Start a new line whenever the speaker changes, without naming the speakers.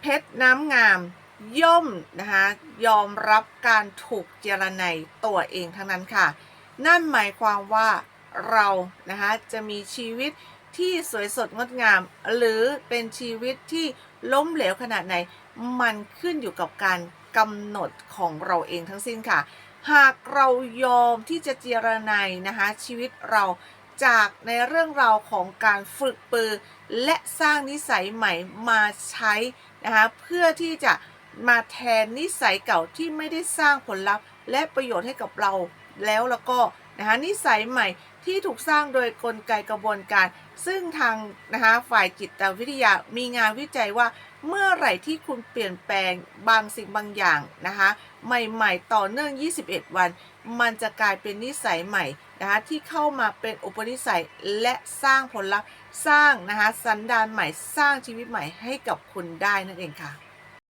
เพชรน้ำงามย่อมนะคะยอมรับการถูกเจรไนตัวเองทั้งนั้นค่ะ นั่นหมายความว่าเรานะคะจะมีชีวิตที่สวยสดงดงาม หรือเป็นชีวิตที่ล้มเหลวขนาดไหน มันขึ้นอยู่กับการกำหนดของเราเองทั้งสิ้นค่ะ หากเรายอมที่จะเจรไนนะคะชีวิตเรา จากในเรื่องราวของการฝึกปือ และสร้างนิสัยใหม่มาใช้นะคะเพื่อที่จะมาแทนนิสัยเก่าที่ไม่ได้สร้างผลลัพธ์ และประโยชน์ให้กับเราแล้วแล้วก็นะคะนิสัยใหม่ที่ถูกสร้างโดยกลไกกระบวนการ ซึ่งทางนะคะฝ่ายจิตวิทยามีงานวิจัยว่าเมื่อไหร่ที่คุณเปลี่ยนแปลงบางสิ่งบางอย่างนะคะใหม่ๆ ต่อเนื่อง 21 วัน มันจะกลายเป็นนิสัยใหม่ นะคะที่เข้ามาเป็นอุปนิสัยและสร้างผลลัพธ์สร้างนะคะสันดานใหม่สร้างชีวิตใหม่ให้กับคุณได้นั่นเองค่ะ